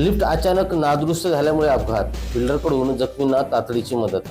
Lift अचानक नादुरुस्त झाल्यामुळे अपघात. बिल्डरकडून जखमींना तातडीची मदत.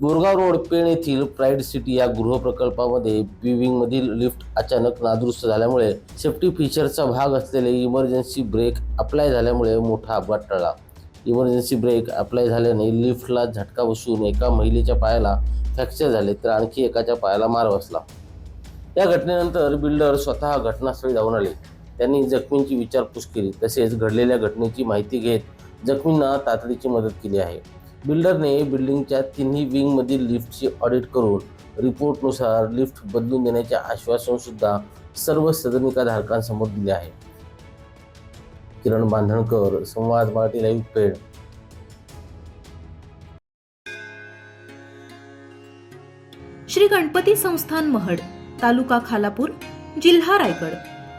बोरगाव रोड पेण येथील प्राईड सिटी या गृहप्रकल्पामध्ये बिविंग मधील लिफ्ट अचानक नादुरुस्त झाल्यामुळे सेफ्टी फीचरचा भाग असलेले इमर्जन्सी ब्रेक अप्लाय झाल्यामुळे मोठा अपघात टळला. इमर्जन्सी ब्रेक अप्लाय झाल्याने लिफ्टला झटका बसून एका महिलेच्या पायाला फ्रॅक्चर झाले तर आणखी एकाच्या पायाला मार बसला. या घटनेनंतर बिल्डर स्वतः घटनास्थळी जाऊन आले. त्यांनी जखमींची विचारपूस केली. तसेच घडलेल्या घटनेची माहिती घेत जखमींना तातडीची मदत केली आहे. बिल्डरने बिल्डिंगच्या तिन्ही विंगमधील लिफ्टची ऑडिट करून रिपोर्टनुसार लिफ्ट बदलून देण्याचे आश्वासन सुद्धा सर्व सदनिकाधारकांसमोर दिले आहे. किरण बांधणकर संवाद मराठी लाईव्ह पेड. श्री गणपती संस्थान महड तालुका खालापूर जिल्हा रायगड.